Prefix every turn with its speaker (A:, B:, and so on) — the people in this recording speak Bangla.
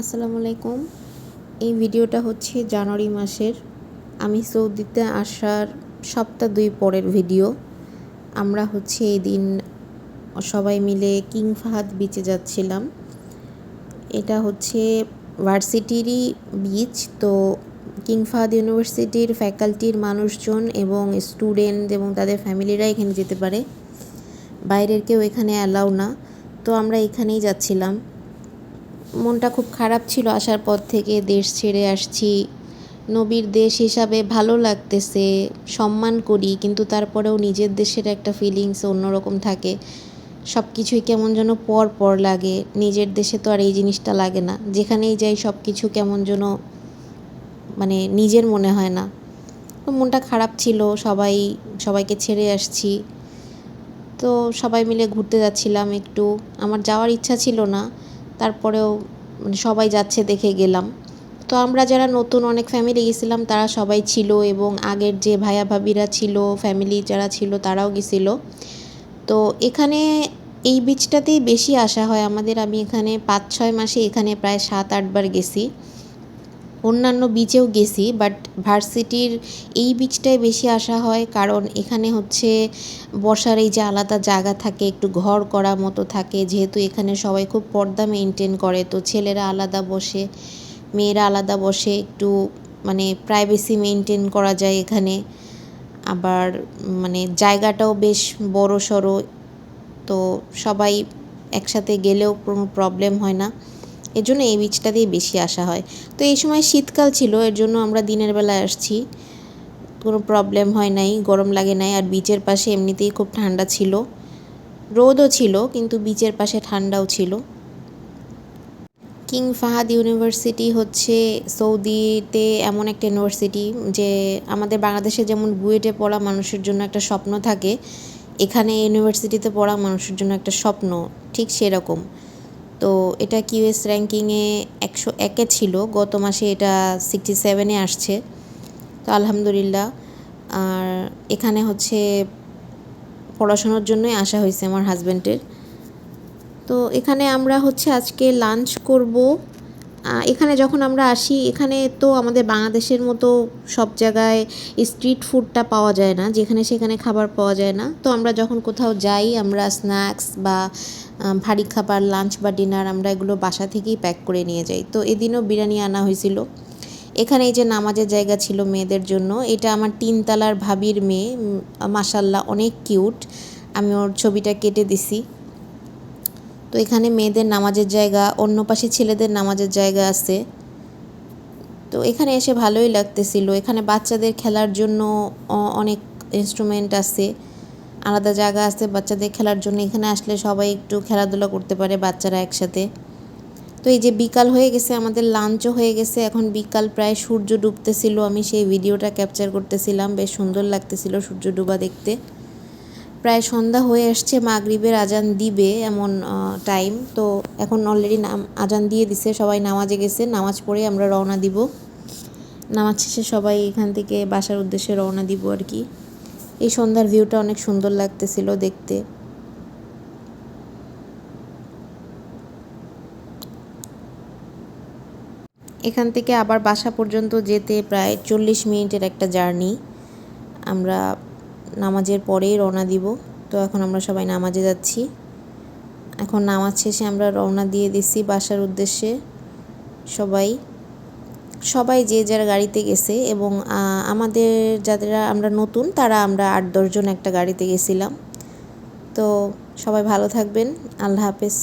A: আসসালামু আলাইকুম। এই ভিডিওটা হচ্ছে জানুয়ারি মাসের। আমি সৌদিতে আসার সপ্তাহ দুই পরের ভিডিও। আমরা হচ্ছে এই দিন সবাই মিলে কিং ফাহাদ বিচে যাচ্ছিলাম। এটা হচ্ছে ভার্সিটিরই বিচ তো কিং ফাহাদ ইউনিভার্সিটির ফ্যাকাল্টির মানুষজন এবং স্টুডেন্ট এবং তাদের ফ্যামিলিরা এখানে যেতে পারে। বাইরের কেউ এখানে অ্যালাউ না। তো আমরা এখানেই যাচ্ছিলাম। মনটা খুব খারাপ ছিল আসার পর থেকে, দেশ ছেড়ে আসছি। নবীর দেশ হিসাবে ভালো লাগতেছে, সম্মান করি, কিন্তু তারপরেও নিজের দেশের একটা ফিলিংস অন্যরকম থাকে। সব কিছুই কেমন যেন পর পর লাগে, নিজের দেশে তো আর এই জিনিসটা লাগে না। যেখানেই যাই সব কিছু কেমন যেন মানে নিজের মনে হয় না। তো মনটা খারাপ ছিল, সবাই, সবাইকে ছেড়ে আসছি। তো সবাই মিলে ঘুরতে যাচ্ছিলাম একটু। আমার যাওয়ার ইচ্ছা ছিল না তারপরেও মানে সবাই যাচ্ছে দেখে গেলাম। তো আমরা যারা নতুন অনেক ফ্যামিলি গেছিলাম, তারা সবাই ছিল এবং আগের যে ভাইয়া ভাবিরা ছিল ফ্যামিলি যারা ছিল, তারাও গেছিল। তো এখানে এই বিচটাতেই বেশি আসা হয়। আমাদের আমি এখানে পাঁচ ছয় মাসে এখানে প্রায় সাত আটবার গেছি। অন্যান্য বিচেও গেছি বাট ভার্সিটির এই বিচটায় বেশি আসা হয় কারণ এখানে হচ্ছে বসার এই যে আলাদা জায়গা থাকে, একটু ঘর করা মতো থাকে, যেহেতু এখানে সবাই খুব পর্দা মেনটেন করে, তো ছেলেরা আলাদা বসে, মেয়েরা আলাদা বসে, একটু মানে প্রাইভেসি মেনটেন করা যায় এখানে। আবার মানে জায়গাটাও বেশ বড় সড়ো তো সবাই একসাথে গেলেও কোনো প্রবলেম হয় না। এর জন্য এই বীজটাতেই বেশি আসা হয়। তো এই সময় শীতকাল ছিল, এর জন্য আমরা দিনের বেলায় আসছি। কোনো প্রবলেম হয় নাই, গরম লাগে নাই, আর বিচের পাশে এমনিতেই খুব ঠান্ডা ছিল। রোদও ছিল, কিন্তু বিচের পাশে ঠান্ডাও ছিল। কিং ফাহাদ ইউনিভার্সিটি হচ্ছে সৌদিতে এমন একটা ইউনিভার্সিটি যে আমাদের বাংলাদেশে যেমন বুয়েটে পড়া মানুষের জন্য একটা স্বপ্ন থাকে, এখানে ইউনিভার্সিটিতে পড়া মানুষের জন্য একটা স্বপ্ন, ঠিক সেরকম। তো এটা কিউএস র্যাঙ্কিংয়ে একশো একে ছিল, গত মাসে এটা সিক্সটি সেভেনে আসছে। তো আলহামদুলিল্লাহ, আর এখানে হচ্ছে পড়াশোনার জন্যই আসা হয়েছে আমার হাজব্যান্ডের তো এখানে আমরা হচ্ছে আজকে লাঞ্চ করব। এখানে যখন আমরা আসি, এখানে তো আমাদের বাংলাদেশের মতো সব জায়গায় স্ট্রিট ফুডটা পাওয়া যায় না, যেখানে সেখানে খাবার পাওয়া যায় না। তো আমরা যখন কোথাও যাই, আমরা স্ন্যাক্স বা ভারী খাবার লাঞ্চ বা ডিনার আমরা এগুলো বাসা থেকেই প্যাক করে নিয়ে যাই। তো এদিনও বিরিয়ানি আনা হয়েছিল। এখানে এই যে নামাজের জায়গা ছিল মেয়েদের জন্য, এটা আমার তিনতলার ভাবির মেয়ে মাসাল্লাহ অনেক কিউট আমি ওর ছবিটা কেটে দিছি। তো এখানে মেয়েদের নামাজের জায়গা, অন্য পাশে ছেলেদের নামাজের জায়গা আছে। তো এখানে এসে ভালোই লাগতেছিল। এখানে বাচ্চাদের খেলার জন্য অনেক ইনস্ট্রুমেন্ট আছে। আলাদা জায়গা আছে বাচ্চাদের খেলার জন্য। এখানে আসলে সবাই একটু খেলাধুলা করতে পারে বাচ্চারা একসাথে। তো এই যে বিকাল হয়ে গেছে, আমাদের লাঞ্চও হয়ে গেছে। এখন বিকাল প্রায় সূর্য ডুবতেছিল। আমি সেই ভিডিওটা ক্যাপচার করতেছিলাম। বেশ সুন্দর লাগতেছিল সূর্য ডুবা দেখতে। প্রায় সন্ধ্যা হয়ে আসছে, মাগরিবের আজান দিবে এমন টাইম তো এখন অলরেডি নাম, আজান দিয়ে দিছে, সবাই নামাজে গেছে, নামাজ পড়ে আমরা রওনা দিব। নামাজ শেষে সবাই এখান থেকে বাসার উদ্দেশ্যে রওনা দিব আর কি। এই সন্ধ্যার ভিউটা অনেক সুন্দর লাগতেছিল দেখতে। এখান থেকে আবার বাসা পর্যন্ত যেতে প্রায় চল্লিশ মিনিটের একটা জার্নি। আমরা নামাজের পরেই রওনা দিব। তো এখন আমরা সবাই নামাজে যাচ্ছি। এখন নামাজ শেষে আমরা রওনা দিয়ে দিছি বাসার উদ্দেশ্যে। সবাই সবাই যে যার গাড়িতে গেছে এবং আমাদের যারা আমরা নতুন, তারা আমরা আট দশজন একটা গাড়িতে গেছিলাম। তো সবাই ভালো থাকবেন। আল্লাহ হাফেজ।